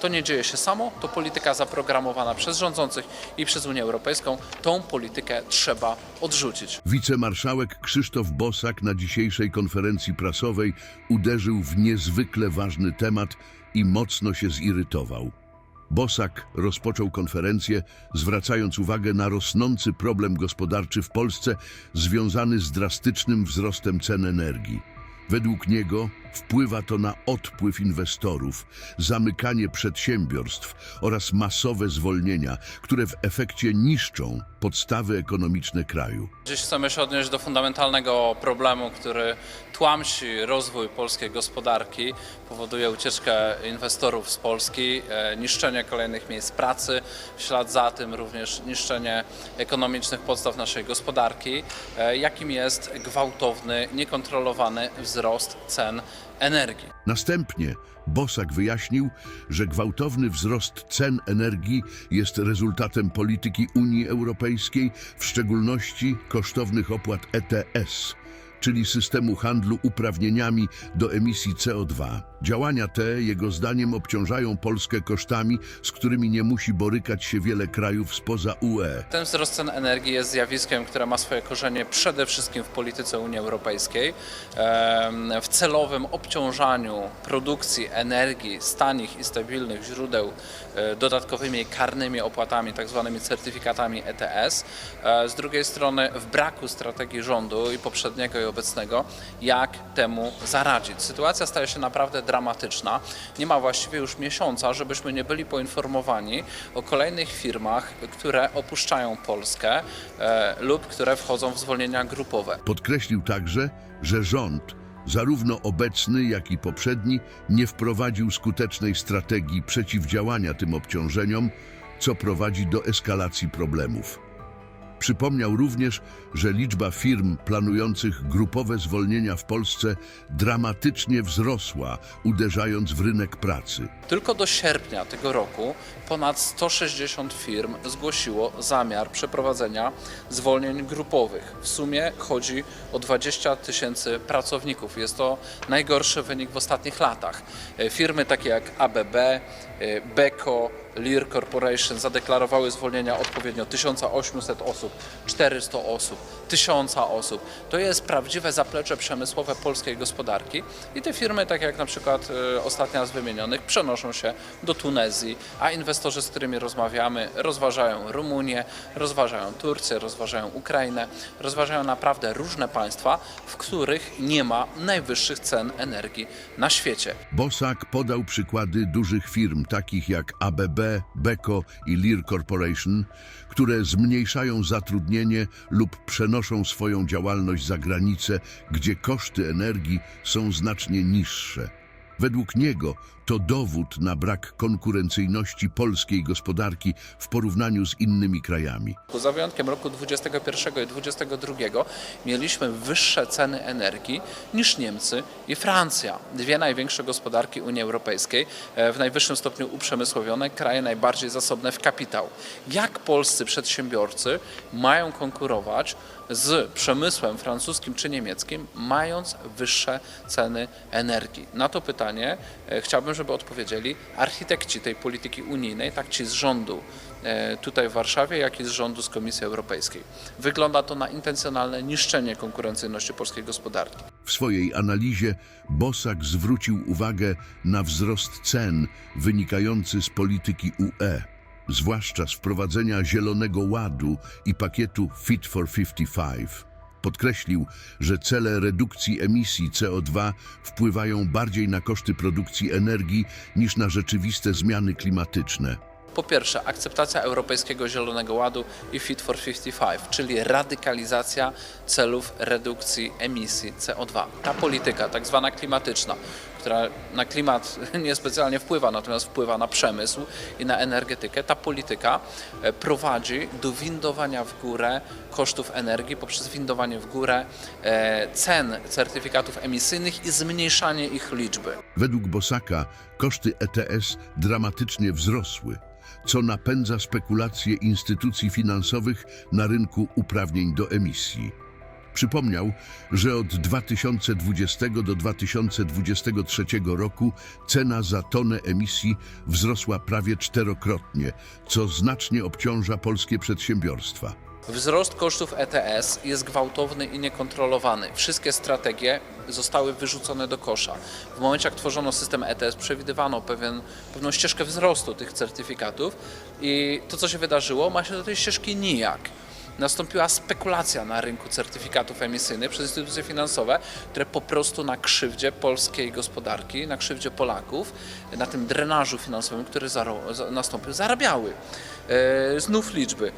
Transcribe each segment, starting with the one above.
To nie dzieje się samo, to polityka zaprogramowana przez rządzących i przez Unię Europejską. Tą politykę trzeba odrzucić. Wicemarszałek Krzysztof Bosak na dzisiejszej konferencji prasowej uderzył w niezwykle ważny temat i mocno się zirytował. Bosak rozpoczął konferencję, zwracając uwagę na rosnący problem gospodarczy w Polsce związany z drastycznym wzrostem cen energii. Według niego wpływa to na odpływ inwestorów, zamykanie przedsiębiorstw oraz masowe zwolnienia, które w efekcie niszczą podstawy ekonomiczne kraju. Dziś chcemy się odnieść do fundamentalnego problemu, który tłamsi rozwój polskiej gospodarki, powoduje ucieczkę inwestorów z Polski, e, niszczenie kolejnych miejsc pracy, w ślad za tym również niszczenie ekonomicznych podstaw naszej gospodarki, e, jakim jest gwałtowny, niekontrolowany wzrost cen energii. Następnie Bosak wyjaśnił, że gwałtowny wzrost cen energii jest rezultatem polityki Unii Europejskiej, w szczególności kosztownych opłat ETS, czyli systemu handlu uprawnieniami do emisji CO2. Działania te, jego zdaniem, obciążają Polskę kosztami, z którymi nie musi borykać się wiele krajów spoza. UE. Ten wzrost cen energii jest zjawiskiem, które ma swoje korzenie przede wszystkim w polityce Unii Europejskiej, w celowym obciążaniu produkcji energii z tanich i stabilnych źródeł e, dodatkowymi karnymi opłatami, tak zwanymi certyfikatami ETS. E, Z drugiej strony w braku strategii rządu i poprzedniego obecnego, jak temu zaradzić. Sytuacja staje się naprawdę dramatyczna. Nie ma właściwie już miesiąca, żebyśmy nie byli poinformowani o kolejnych firmach, które opuszczają Polskę e, lub które wchodzą w zwolnienia grupowe. Podkreślił także, że rząd, zarówno obecny, jak i poprzedni, nie wprowadził skutecznej strategii przeciwdziałania tym obciążeniom, co prowadzi do eskalacji problemów. Przypomniał również, że liczba firm planujących grupowe zwolnienia w Polsce dramatycznie wzrosła, uderzając w rynek pracy. Tylko do sierpnia tego roku ponad 160 firm zgłosiło zamiar przeprowadzenia zwolnień grupowych. W sumie chodzi o 20 tysięcy pracowników. Jest to najgorszy wynik w ostatnich latach. E, Firmy takie jak ABB, e, Beko, Lear Corporation zadeklarowały zwolnienia odpowiednio 1800 osób, 400 osób, 1000 osób. To jest prawdziwe zaplecze przemysłowe polskiej gospodarki i te firmy, tak jak na przykład e, ostatnia z wymienionych, przenoszą się do Tunezji, a inwestorzy, z którymi rozmawiamy, rozważają Rumunię, rozważają Turcję, rozważają Ukrainę, rozważają naprawdę różne państwa, w których nie ma najwyższych cen energii na świecie. Bosak podał przykłady dużych firm takich jak ABB, Beko i Lear Corporation, które zmniejszają zatrudnienie lub przenoszą swoją działalność za granicę, gdzie koszty energii są znacznie niższe. Według niego to dowód na brak konkurencyjności polskiej gospodarki w porównaniu z innymi krajami. Za wyjątkiem roku 2021 i 2022 mieliśmy wyższe ceny energii niż Niemcy i Francja. Dwie największe gospodarki Unii Europejskiej, e, w najwyższym stopniu uprzemysłowione, kraje najbardziej zasobne w kapitał. Jak polscy przedsiębiorcy mają konkurować z przemysłem francuskim czy niemieckim, mając wyższe ceny energii? Na to pytanie e, chciałbym, żeby odpowiedzieli architekci tej polityki unijnej, tak ci z rządu e, tutaj w Warszawie, jak i z rządu z Komisji Europejskiej. Wygląda to na intencjonalne niszczenie konkurencyjności polskiej gospodarki. W swojej analizie Bosak zwrócił uwagę na wzrost cen wynikający z polityki UE, zwłaszcza z wprowadzenia Zielonego Ładu i pakietu Fit for 55. Podkreślił, że cele redukcji emisji CO2 wpływają bardziej na koszty produkcji energii niż na rzeczywiste zmiany klimatyczne. Po pierwsze, akceptacja Europejskiego Zielonego Ładu i Fit for 55, czyli radykalizacja celów redukcji emisji CO2. Ta polityka, tak zwana klimatyczna, która na klimat niespecjalnie wpływa, natomiast wpływa na przemysł i na energetykę, ta polityka e, prowadzi do windowania w górę kosztów energii poprzez windowanie w górę e, cen certyfikatów emisyjnych i zmniejszanie ich liczby. Według Bosaka koszty ETS dramatycznie wzrosły, co napędza spekulacje instytucji finansowych na rynku uprawnień do emisji. Przypomniał, że od 2020 do 2023 roku cena za tonę emisji wzrosła prawie czterokrotnie, co znacznie obciąża polskie przedsiębiorstwa. Wzrost kosztów ETS jest gwałtowny i niekontrolowany. Wszystkie strategie zostały wyrzucone do kosza. W momencie, jak tworzono system ETS, przewidywano pewien, pewną ścieżkę wzrostu tych certyfikatów i to, co się wydarzyło, ma się do tej ścieżki nijak. Nastąpiła spekulacja na rynku certyfikatów emisyjnych przez instytucje finansowe, które po prostu na krzywdzie polskiej gospodarki, na krzywdzie Polaków, na tym drenażu finansowym, który nastąpił, zarabiały. E, znów liczby.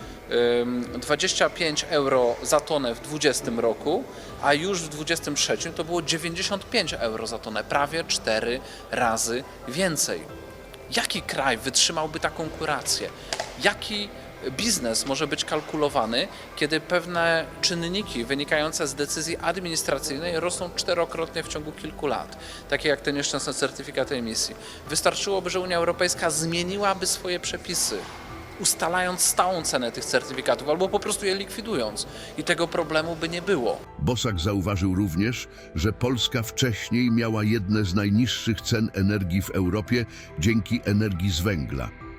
Ym, 25 euro za tonę w 2020 roku, a już w 2023 to było 95 euro za tonę, prawie 4 razy więcej. Jaki kraj wytrzymałby taką kurację? Jaki biznes może być kalkulowany, kiedy pewne czynniki wynikające z decyzji administracyjnej rosną czterokrotnie w ciągu kilku lat, takie jak te nieszczęsne certyfikaty emisji? Wystarczyłoby, że Unia Europejska zmieniłaby swoje przepisy ustalając stałą cenę tych certyfikatów albo po prostu je likwidując i tego problemu by nie było. Bosak zauważył również, że Polska wcześniej miała jedne z najniższych cen energii w Europie dzięki energii z węgla.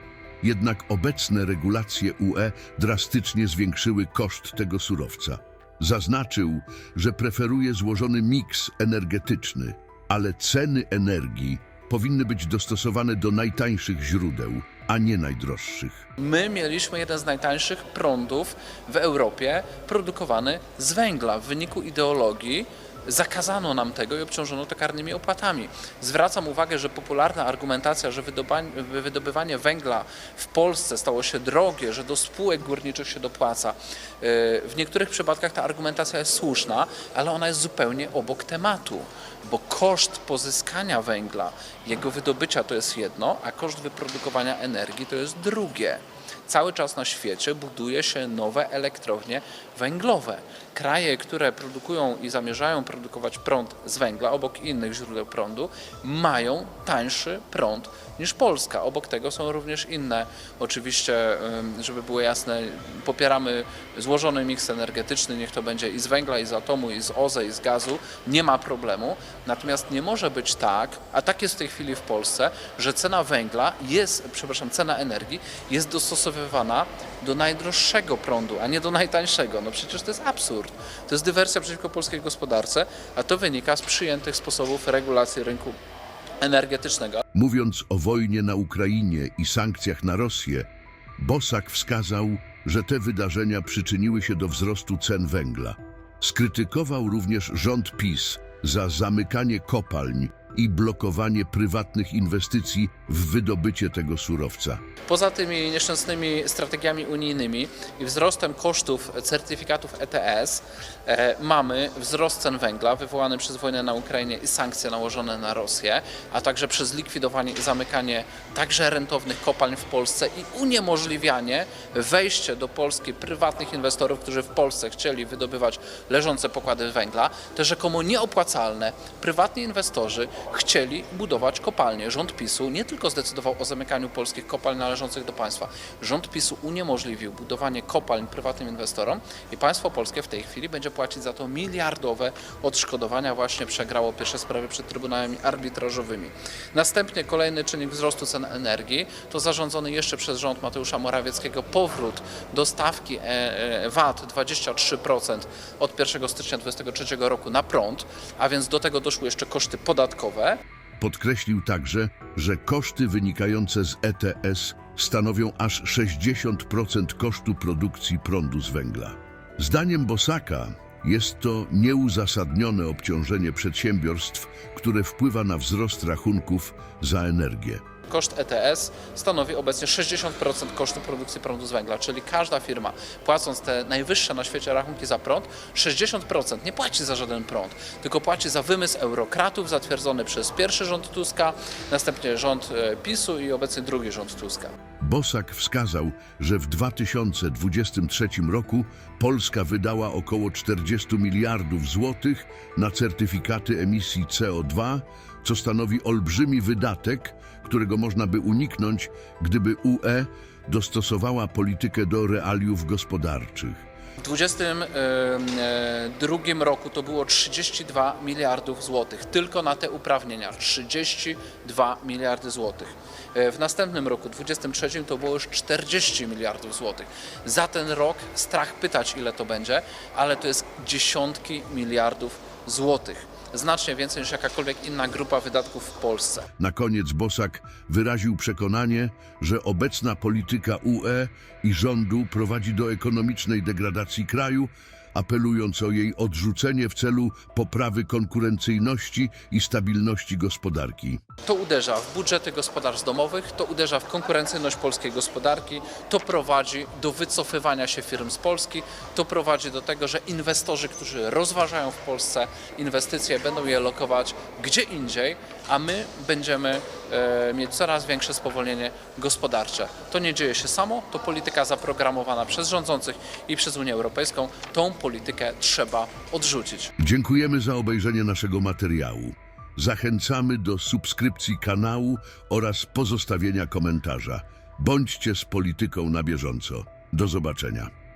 Jednak obecne regulacje UE drastycznie zwiększyły koszt tego surowca. Zaznaczył, że preferuje złożony miks energetyczny, ale ceny energii powinny być dostosowane do najtańszych źródeł, a nie najdroższych. My mieliśmy jeden z najtańszych prądów w Europie produkowany z węgla. W wyniku ideologii zakazano nam tego i obciążono to karnymi opłatami. Zwracam uwagę, że popularna argumentacja, że wydobywanie węgla w Polsce stało się drogie, że do spółek górniczych się dopłaca. yy, W niektórych przypadkach ta argumentacja jest słuszna, ale ona jest zupełnie obok tematu, bo koszt pozyskania węgla, jego wydobycia to jest jedno, a koszt wyprodukowania energii to jest drugie. Cały czas na świecie buduje się nowe elektrownie węglowe. Kraje, które produkują i zamierzają produkować prąd z węgla obok innych źródeł prądu, mają tańszy prąd niż Polska. Obok tego są również inne. Oczywiście, żeby było jasne, popieramy złożony miks energetyczny, niech to będzie i z węgla, i z atomu, i z OZE, i z gazu. Nie ma problemu. Natomiast nie może być tak, a tak jest w tej chwili w Polsce, że cena węgla jest, przepraszam, cena energii jest dostosowywana do najdroższego prądu, a nie do najtańszego. No przecież to jest absurd. To jest dywersja przeciwko polskiej gospodarce, a to wynika z przyjętych sposobów regulacji rynku energetycznego. Mówiąc o wojnie na Ukrainie i sankcjach na Rosję, Bosak wskazał, że te wydarzenia przyczyniły się do wzrostu cen węgla. Skrytykował również rząd PiS za zamykanie kopalń i blokowanie prywatnych inwestycji w wydobycie tego surowca. Poza tymi nieszczęsnymi strategiami unijnymi i wzrostem kosztów certyfikatów ETS e, mamy wzrost cen węgla wywołany przez wojnę na Ukrainie i sankcje nałożone na Rosję, a także przez likwidowanie i zamykanie także rentownych kopalń w Polsce i uniemożliwianie wejście do Polski prywatnych inwestorów, którzy w Polsce chcieli wydobywać leżące pokłady węgla, te rzekomo nieopłacalne prywatni inwestorzy chcieli budować kopalnie. Rząd PiSu nie tylko zdecydował o zamykaniu polskich kopalń należących do państwa, rząd PiSu uniemożliwił budowanie kopalń prywatnym inwestorom i państwo polskie w tej chwili będzie płacić za to miliardowe odszkodowania. Właśnie przegrało pierwsze sprawy przed trybunałami arbitrażowymi. Następnie kolejny czynnik wzrostu cen energii to zarządzony jeszcze przez rząd Mateusza Morawieckiego powrót do stawki e, e, VAT 23% od 1 stycznia 2023 roku na prąd, a więc do tego doszły jeszcze koszty podatkowe. Podkreślił także, że koszty wynikające z ETS stanowią aż 60% kosztu produkcji prądu z węgla. Zdaniem Bosaka jest to nieuzasadnione obciążenie przedsiębiorstw, które wpływa na wzrost rachunków za energię. Koszt ETS stanowi obecnie 60% kosztu produkcji prądu z węgla, czyli każda firma płacąc te najwyższe na świecie rachunki za prąd, 60% nie płaci za żaden prąd, tylko płaci za wymysł eurokratów zatwierdzony przez pierwszy rząd Tuska, następnie rząd e, PiSu i obecnie drugi rząd Tuska. Bosak wskazał, że w 2023 roku Polska wydała około 40 miliardów złotych na certyfikaty emisji CO2, co stanowi olbrzymi wydatek, którego można by uniknąć, gdyby UE dostosowała politykę do realiów gospodarczych. W 2022 roku to było 32 miliardów złotych tylko na te uprawnienia. 32 miliardy złotych. E, W następnym roku, 2023, to było już 40 miliardów złotych. Za ten rok strach pytać, ile to będzie, ale to jest dziesiątki miliardów złotych. Znacznie więcej niż jakakolwiek inna grupa wydatków w Polsce. Na koniec Bosak wyraził przekonanie, że obecna polityka UE i rządu prowadzi do ekonomicznej degradacji kraju, apelując o jej odrzucenie w celu poprawy konkurencyjności i stabilności gospodarki. To uderza w budżety gospodarstw domowych, to uderza w konkurencyjność polskiej gospodarki, to prowadzi do wycofywania się firm z Polski, to prowadzi do tego, że inwestorzy, którzy rozważają w Polsce inwestycje, będą je lokować gdzie indziej, a my będziemy e, mieć coraz większe spowolnienie gospodarcze. To nie dzieje się samo, to polityka zaprogramowana przez rządzących i przez Unię Europejską. Tą politykę trzeba odrzucić. Dziękujemy za obejrzenie naszego materiału. Zachęcamy do subskrypcji kanału oraz pozostawienia komentarza. Bądźcie z polityką na bieżąco. Do zobaczenia.